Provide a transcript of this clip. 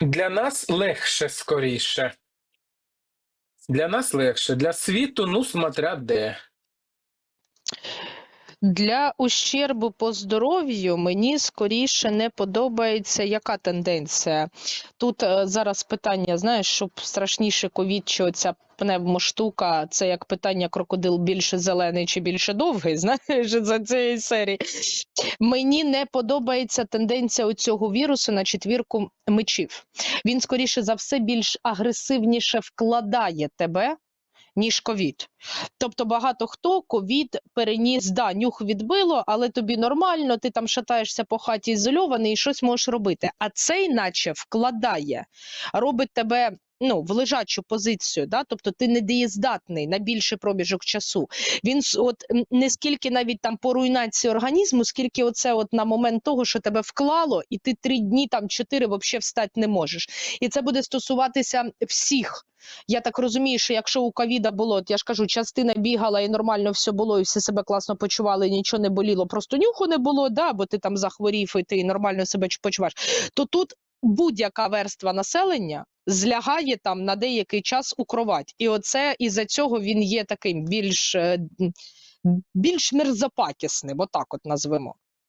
Для нас легше скоріше. Для нас легше. Для світу, ну, смотря де. Для ущербу по здоров'ю мені скоріше не подобається яка тенденція. Тут е, зараз питання, знаєш, щоб страшніше ковід чи оця пневмоштука, це як питання крокодил більше зелений чи більше довгий, знаєш, за цієї серії. Мені не подобається тенденція цього вірусу на четвірку мечів. Він, скоріше за все, більш агресивніше вкладає тебе, ніж ковід. Тобто багато хто ковід переніс, да, нюх відбило, але тобі нормально, ти там шатаєшся по хаті ізольований і щось можеш робити. А цей, наче, вкладає, робить тебе. Ну, в лежачу позицію, да? тобто ти не дієздатний на більший проміжок часу. Він от не скільки навіть там по руйнації організму, скільки оце от на момент того, що тебе вклало, і ти три дні, там чотири взагалі встати не можеш. І це буде стосуватися всіх. Я так розумію, що якщо у ковіда було, я ж кажу, частина бігала і нормально все було, і всі себе класно почували, і нічого не боліло, просто нюху не було, да, бо ти там захворів і ти нормально себе почуваєш. То тут будь-яка верства населення злягає там на деякий час у кровать. І оце із-за цього він є таким більш, е, більш мерзопакісним, отак от назвемо.